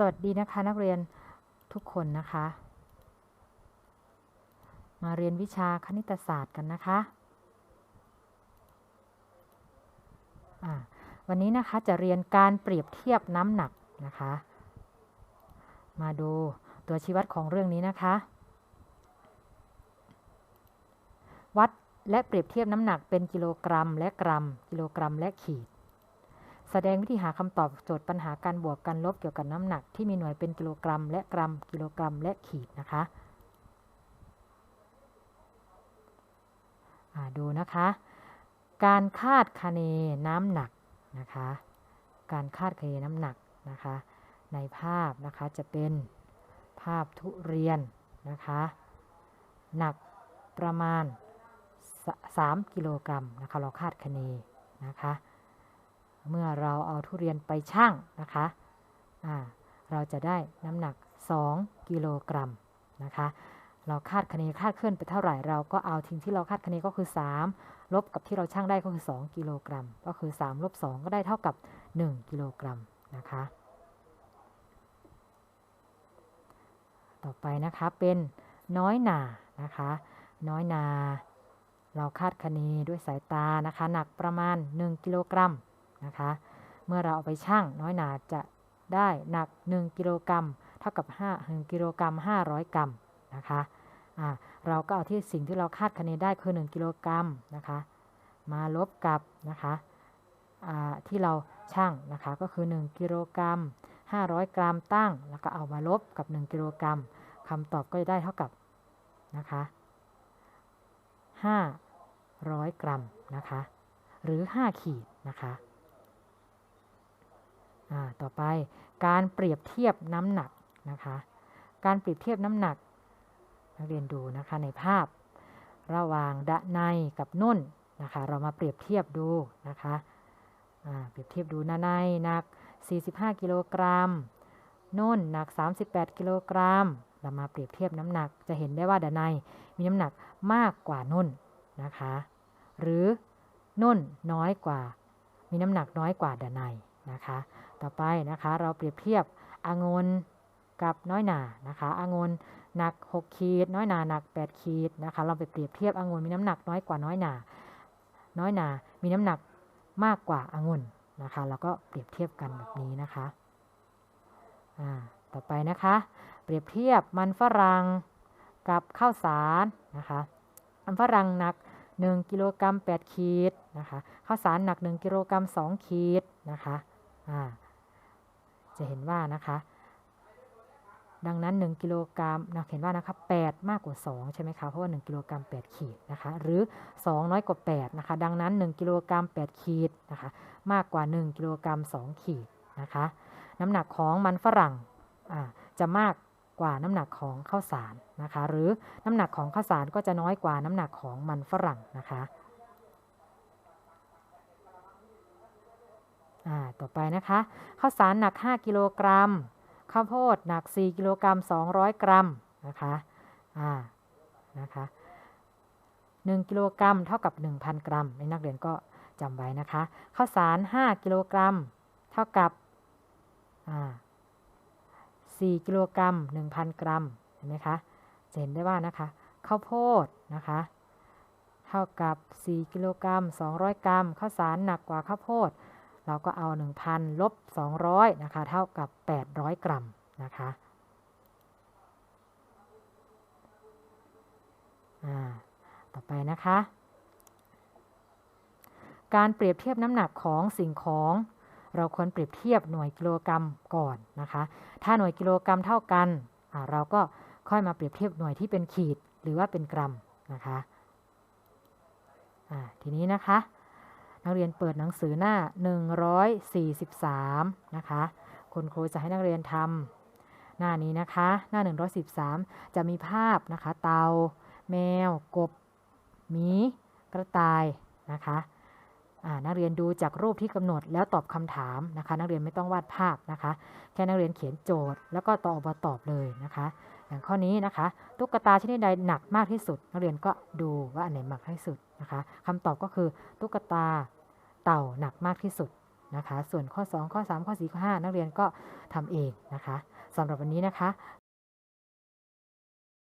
สวัสดีนะคะนักเรียนทุกคนนะคะ มาเรียนวิชาคณิตศาสตร์กันนะคะอ่าวันนี้นะคะจะเรียนการเปรียบเทียบน้ำหนักนะคะ มาดูตัวชี้วัดของเรื่องนี้นะคะ วัดและเปรียบเทียบน้ำหนักเป็นกิโลกรัมและกรัม กิโลกรัมและขีด แสดงวิธีหาคำตอบโจทย์ปัญหาการบวกกันลบเกี่ยวกับน้ำหนักที่มีหน่วยเป็นกิโลกรัม และกรัม กิโลกรัม และขีดนะคะดูนะคะ การคาดคะเนน้ำหนักนะคะ การคาดคะเนน้ำหนักนะคะ ในภาพนะคะจะเป็นภาพทุเรียนนะคะ หนักประมาณส3กิโลกรัมนะคะ เราคาดคะเนนะคะ เมื่อเราเอาทุเรียนไปชั่งนะคะอ่าเราจะได้น้ำหนัก 2 กิโลกรัมนะคะ เราคาดคะเนคาดเคลื่อนไปเท่าไหร่ เราก็เอาทิ้งที่เราคาดคะเนก็คือ 3 ลบกับที่เราชั่งได้ก็คือ 2 กิโลกรัม ก็คือ 3 ลบ 2 ก็ได้เท่ากับ 1 กิโลกรัมนะคะ ต่อไปนะคะเป็นน้อยหนานะคะ น้อยหนาเราคาดคะเนด้วยสายตานะคะ หนักประมาณ 1 กิโลกรัม นะคะ เมื่อเราเอาไปชั่งน้อยหนาจะได้หนัก 1 กิโลกรัมเท่ากับ5 1กิโลกรัม500 กรัมนะคะอ่าเราก็เอาที่สิ่งที่เราคาดคะเนได้คือ 1 กิโลกรัมนะคะ มาลบกับนะคะอ่าที่เราชั่งนะคะก็คือ 1 กิโลกรัม500 กรัมตั้ง แล้วก็เอามาลบกับ 1 กิโลกรัมคำตอบก็จะได้เท่ากับนะคะ500 กรัมนะคะ หรือ 5 ขีดนะคะ ต่อไปการเปรียบเทียบน้ำหนักนะคะ การเปรียบเทียบน้ำหนักนักเรียนดูนะคะในภาพ ระหว่างดะในกับนุ่นนะคะ เรามาเปรียบเทียบดูนะคะเปรียบเทียบดูนาในหนัก 45 กิโลกรัมนุ่นหนัก 38 กิโลกรัม เรามาเปรียบเทียบน้ำหนัก จะเห็นได้ว่าดะในมีน้ำหนักมากกว่านุ่นนะคะ หรือนุ่นน้อยกว่า มีน้ำหนักน้อยกว่าดะในนะคะ ต่อไปนะคะ เราเปรียบเทียบอางนกับน้อยหนานะคะอางนหนัก 6 ขีด น้อยหนาหนัก 8 ขีดนะคะ เราไปเปรียบเทียบอางนมีน้ำหนักน้อยกว่าน้อยหนา น้อยหนา มีน้ำหนักมากกว่าอางุ่นนะคะแล้วก็เปรียบเทียบกันแบบนี้นะคะอ่าต่อไปนะคะ เปรียบเทียบมันฝรั่งกับข้าวสารนะคะมันฝรั่งหนัก 1 กิโลกรัม8ขีดนะคะข้าวสารหนัก 1 กิโลกรัม2ขีดนะคะอ่า จะเห็นว่านะคะ ดังนั้น 1กิโลกรัมนะเห็นว่านะคะ8มากกว่า 2 ใช่ไหมคะ เพราะว่า 1กิโลกรัม8ขีดนะคะ หรือ 2 น้อยกว่า 8 นะคะ ดังนั้น 1กิโลกรัม8ขีดนะคะ มากกว่า 1กิโลกรัม2ขีดนะคะ น้ำหนักของมันฝรั่งจะมากกว่าน้ำหนักของข้าวสารนะคะ หรือน้ำหนักของข้าวสารก็จะน้อยกว่าน้ำหนักของมันฝรั่งนะคะอ่า ต่อไปนะคะข้าวสารหนัก 5 กิโลกรัม ข้าวโพดหนัก 4 กิโลกรัม 200 กรัมนะคะอ่านะคะ1กิโลกรัมเท่ากับ 1,000 กรัมในนักเรียนก็จำไว้นะคะข้าวสาร 5 กิโลกรัม เท่ากับอ่า4กิโลกรัม 1,000 กรัมเห็นไหมคะจะเห็นได้ว่านะคะข้าวโพดนะคะเท่ากับ 4 กิโลกรัม 200 กรัมข้าวสารหนักกว่าข้าวโพด เราก็เอา 1,000 ลบ 200 นะคะ เท่ากับ 800 กรัมนะคะต่อไปนะคะ การเปรียบเทียบน้ำหนักของสิ่งของ เราควรเปรียบเทียบหน่วยกิโลกรัมก่อนนะคะ ถ้าหน่วยกิโลกรัมเท่ากัน เราก็ค่อยมาเปรียบเทียบหน่วยที่เป็นขีดหรือว่าเป็นกรัมนะคะทีนี้นะคะ นักเรียนเปิดหนังสือหน้า 143 นะคะคุณครูจะให้นักเรียนทำหน้านี้นะคะ หน้า 113 จะมีภาพนะคะ เตา แมว กบ หมี กระต่ายนะคะนักเรียนดูจากรูปที่กำหนดแล้วตอบคำถามนะคะ นักเรียนไม่ต้องวาดภาพนะคะ แค่นักเรียนเขียนโจทย์ แล้วก็ตอบมาตอบเลยนะคะ อย่างข้อนี้นะคะ ตุ๊กตาชนิดใดหนักมากที่สุด นักเรียนก็ดูว่าอันไหนหนักที่สุดนะคะคำตอบก็คือตุ๊กตา เต่าหนักมากที่สุดนะคะ ส่วนข้อ 2 ข้อ 3 ข้อ 4 ข้อ 5 นักเรียนก็ทำเองนะคะสำหรับวันนี้นะคะ